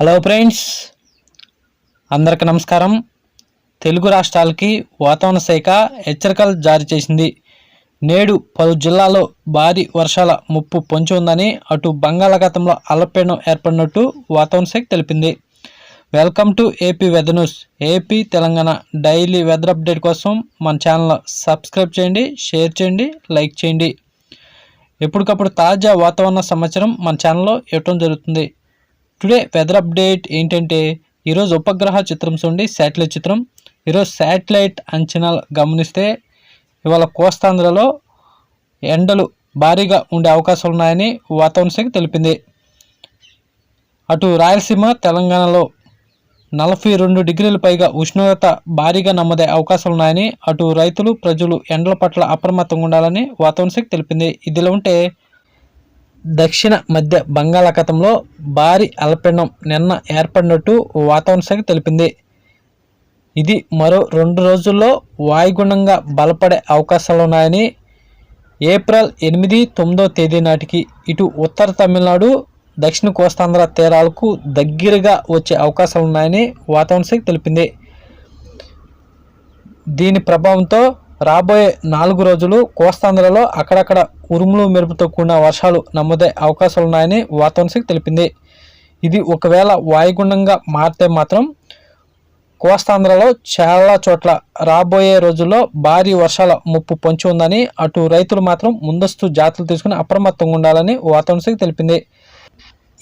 Hello friends అందరికి నమస్కారం. తెలుగు రాష్ట్రాలకి వాతావరణ శాఖ హెచ్చరికలు జారీ చేసింది. నేడు పలు జిల్లాల్లో భారీ వర్షాల ముప్పు పొంచి ఉందని అటు బంగాళాఖాతంలో అల్లపీడనం ఏర్పడినట్టు వాతావరణ శాఖ తెలిపింది. Welcome to AP weather news AP Telangana daily weather update కోసం మన ఛానల్ సబ్స్క్రైబ్ చేయండి షేర్ చేయండి లైక్ చేయండి. ఎప్పటికప్పుడు తాజా వాతావరణ సమాచారం మన ఛానల్లో ఇవ్వటం జరుగుతుంది. టుడే వెదర్ అప్డేట్ ఏంటంటే ఈరోజు ఉపగ్రహ చిత్రం చూడండి శాటిలైట్ చిత్రం. ఈరోజు శాటిలైట్ అంచనాలు గమనిస్తే ఇవాళ కోస్తాంధ్రలో ఎండలు భారీగా ఉండే అవకాశాలు ఉన్నాయని వాతావరణ శాఖ తెలిపింది. అటు రాయలసీమ తెలంగాణలో నలభై రెండు డిగ్రీల పైగా ఉష్ణోగ్రత భారీగా నమ్మదే అవకాశాలు ఉన్నాయని అటు రైతులు ప్రజలు ఎండల పట్ల అప్రమత్తంగా ఉండాలని వాతావరణ శాఖ తెలిపింది. ఇదిలో ఉంటే దక్షిణ మధ్య బంగాళాఖాతంలో భారీ అల్పపీడనం నిన్న ఏర్పడినట్టు వాతావరణ శాఖ తెలిపింది. ఇది మరో రెండు రోజుల్లో వాయుగుణంగా బలపడే అవకాశాలు ఉన్నాయని ఏప్రిల్ ఎనిమిది తొమ్మిదో తేదీ నాటికి ఇటు ఉత్తర తమిళనాడు దక్షిణ కోస్తాంధ్ర తీరాలకు దగ్గరగా వచ్చే అవకాశాలు ఉన్నాయని వాతావరణ శాఖ తెలిపింది. దీని ప్రభావంతో రాబోయే నాలుగు రోజులు కోస్తాంధ్రలో అక్కడక్కడ ఉరుములు మెరుపుతో కూడిన వర్షాలు నమోదే అవకాశాలు ఉన్నాయని వాతావరణ శాఖ తెలిపింది. ఇది ఒకవేళ వాయుగుండంగా మారితే మాత్రం కోస్తాంధ్రలో చాలా చోట్ల రాబోయే రోజుల్లో భారీ వర్షాల ముప్పు పొంచి ఉందని అటు రైతులు మాత్రం ముందస్తు జాగ్రత్తలు తీసుకుని అప్రమత్తంగా ఉండాలని వాతావరణ శాఖ తెలిపింది.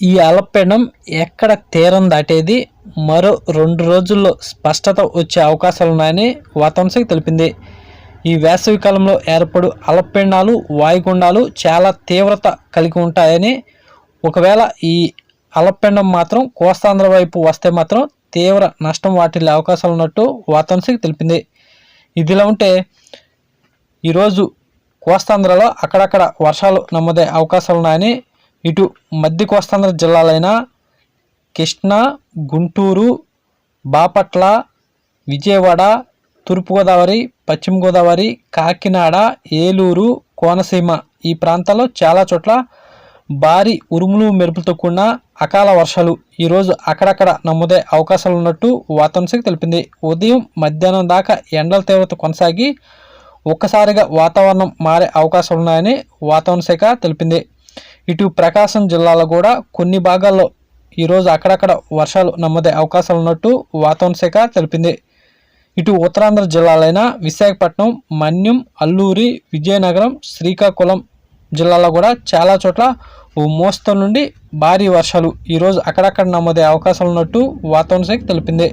ఈ అల్పపీడనం ఎక్కడ తీరం దాటేది? మరో రెండు రోజుల్లో స్పష్టత వచ్చే అవకాశాలు ఉన్నాయని వాతావరణ శాఖ తెలిపింది. ఈ వేసవి కాలంలో ఏర్పడు అలపెండాలు వాయుగుండాలు చాలా తీవ్రత కలిగి ఉంటాయని. ఒకవేళ ఈ అలపెండం మాత్రం కోస్తాంధ్ర వైపు వస్తే మాత్రం తీవ్ర నష్టం వాటిల్లే అవకాశాలు ఉన్నట్టు వాతావరణ శాఖ తెలిపింది. ఇదిలా ఉంటే ఈరోజు కోస్తాంధ్రలో అక్కడక్కడ వర్షాలు నమోదే అవకాశాలు ఉన్నాయని. ఇటు మధ్య కోస్తాంధ్ర జిల్లాలైన కృష్ణా గుంటూరు బాపట్ల విజయవాడ తూర్పుగోదావరి పశ్చిమ గోదావరి కాకినాడ ఏలూరు కోనసీమ ఈ ప్రాంతాల్లో చాలా చోట్ల భారీ ఉరుములు మెరుపులతో కూడిన అకాల వర్షాలు ఈరోజు అక్కడక్కడ నమోదే అవకాశాలు ఉన్నట్టు వాతావరణ శాఖ తెలిపింది. ఉదయం మధ్యాహ్నం దాకా ఎండల తీవ్రత కొనసాగి ఒక్కసారిగా వాతావరణం మారే అవకాశాలు ఉన్నాయని వాతావరణ శాఖ తెలిపింది. ఇటు ప్రకాశం జిల్లాలో కూడా కొన్ని భాగాల్లో ఈరోజు అక్కడక్కడ వర్షాలు నమ్మదే అవకాశాలు ఉన్నట్టు వాతావరణ శాఖ తెలిపింది. ఇటు ఉత్తరాంధ్ర జిల్లాలైన విశాఖపట్నం మన్యం అల్లూరి విజయనగరం శ్రీకాకుళం జిల్లాలో కూడా చాలా చోట్ల ఓ మోస్తరు నుండి భారీ వర్షాలు ఈరోజు అక్కడక్కడ నమోదే అవకాశాలు ఉన్నట్టు వాతావరణ శాఖ తెలిపింది.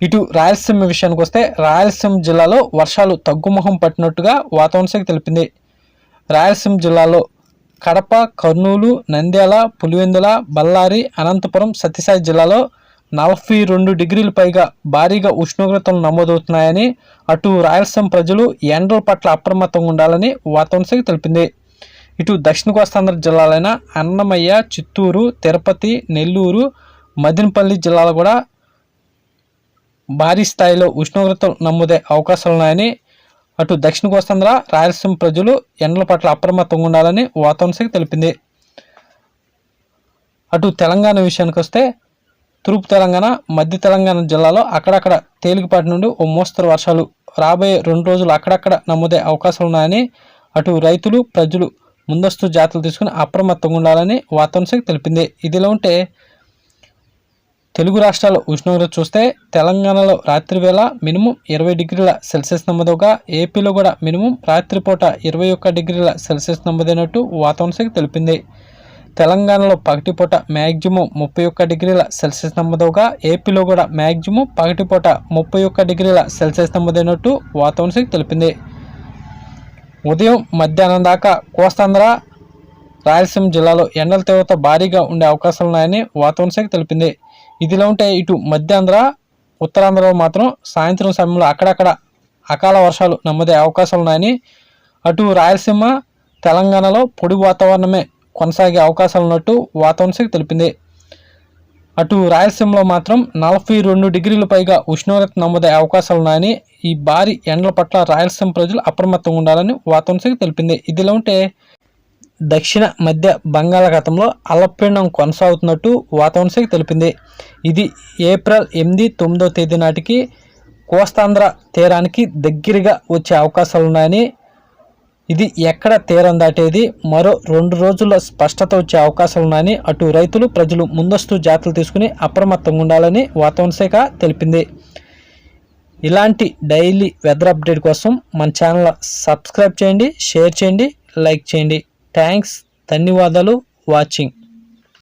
ఇటు రాయలసీమ విషయానికి వస్తే రాయలసీమ జిల్లాలో వర్షాలు తగ్గుముఖం పట్టినట్టుగా వాతావరణ శాఖ తెలిపింది. రాయలసీమ జిల్లాలో కడప కర్నూలు నంద్యాల పులివెందుల బళ్ళారి అనంతపురం సత్యసాయి జిల్లాలో నలభై రెండు డిగ్రీల పైగా భారీగా ఉష్ణోగ్రతలు నమోదవుతున్నాయని అటు రాయలసీమ ప్రజలు ఎండల పట్ల అప్రమత్తంగా ఉండాలని వాతావరణ శాఖ తెలిపింది. ఇటు దక్షిణ కోస్తాంధ్ర జిల్లాలైన అన్నమయ్య చిత్తూరు తిరుపతి నెల్లూరు మదినపల్లి జిల్లాలో కూడా భారీ స్థాయిలో ఉష్ణోగ్రతలు నమోదే అవకాశాలు ఉన్నాయని అటు దక్షిణ కోస్తాంధ్ర రాయలసీమ ప్రజలు ఎండల పట్ల అప్రమత్తంగా ఉండాలని వాతావరణ శాఖ తెలిపింది. అటు తెలంగాణ విషయానికి వస్తే తూర్పు తెలంగాణ మధ్య తెలంగాణ జిల్లాలో అక్కడక్కడ తేలికపాటి నుండి ఓ మోస్తరు వర్షాలు రాబోయే రెండు రోజులు అక్కడక్కడ నమోదే అవకాశాలు ఉన్నాయని అటు రైతులు ప్రజలు ముందస్తు జాతలు తీసుకుని అప్రమత్తంగా ఉండాలని వాతావరణ శాఖ తెలిపింది. ఇదిలో ఉంటే తెలుగు రాష్ట్రాల ఉష్ణోగ్రత చూస్తే తెలంగాణలో రాత్రి వేళ మినిమం ఇరవై డిగ్రీల సెల్సియస్ నమోదుగా ఏపీలో కూడా మినిమం రాత్రిపూట ఇరవై ఒక్క డిగ్రీల సెల్సియస్ నమోదైనట్టు వాతావరణ శాఖ తెలిపింది. తెలంగాణలో పగటిపూట మ్యాక్సిమం ముప్పై ఒక్క డిగ్రీల సెల్సియస్ నమోదవగా ఏపీలో కూడా మ్యాక్సిమం పగటిపూట ముప్పై ఒక్క డిగ్రీల సెల్సియస్ నమోదైనట్టు వాతావరణ శాఖ తెలిపింది. ఉదయం మధ్యాహ్నం దాకా కోస్తాంధ్ర రాయలసీమ జిల్లాలో ఎండల తీవ్రత భారీగా ఉండే అవకాశాలు ఉన్నాయని వాతావరణ శాఖ తెలిపింది. ఇదిలా ఉంటే ఇటు మధ్యాంధ్ర ఉత్తరాంధ్రలో మాత్రం సాయంత్రం సమయంలో అక్కడక్కడ అకాల వర్షాలు నమ్మదే అవకాశాలు ఉన్నాయని అటు రాయలసీమ తెలంగాణలో పొడి వాతావరణమే కొనసాగే అవకాశాలు ఉన్నట్టు వాతావరణ శాఖ తెలిపింది. అటు రాయలసీమలో మాత్రం నలభై రెండు డిగ్రీల పైగా ఉష్ణోగ్రత నమోదయ్యే అవకాశాలున్నాయని ఈ భారీ ఎండల పట్ల రాయలసీమ ప్రజలు అప్రమత్తంగా ఉండాలని వాతావరణ శాఖ తెలిపింది. ఇదిలా ఉంటే దక్షిణ మధ్య బంగాళాఖాతంలో అల్పపీడనం కొనసాగుతున్నట్టు వాతావరణ శాఖ తెలిపింది. ఇది ఏప్రిల్ ఎనిమిది తొమ్మిదో తేదీ నాటికి కోస్తాంధ్ర తీరానికి దగ్గరగా వచ్చే అవకాశాలు ఉన్నాయని ఇది ఎక్కడ తీరం దాటేది? మరో రెండు రోజుల్లో స్పష్టత వచ్చే అవకాశాలు ఉన్నాయని అటు రైతులు ప్రజలు ముందస్తు జాగ్రత్తలు తీసుకుని అప్రమత్తంగా ఉండాలని వాతావరణ శాఖ తెలిపింది. ఇలాంటి డైలీ వెదర్ అప్డేట్ కోసం మన ఛానల్ సబ్స్క్రైబ్ చేయండి షేర్ చేయండి లైక్ చేయండి. థ్యాంక్స్ ధన్యవాదాలు వాచింగ్.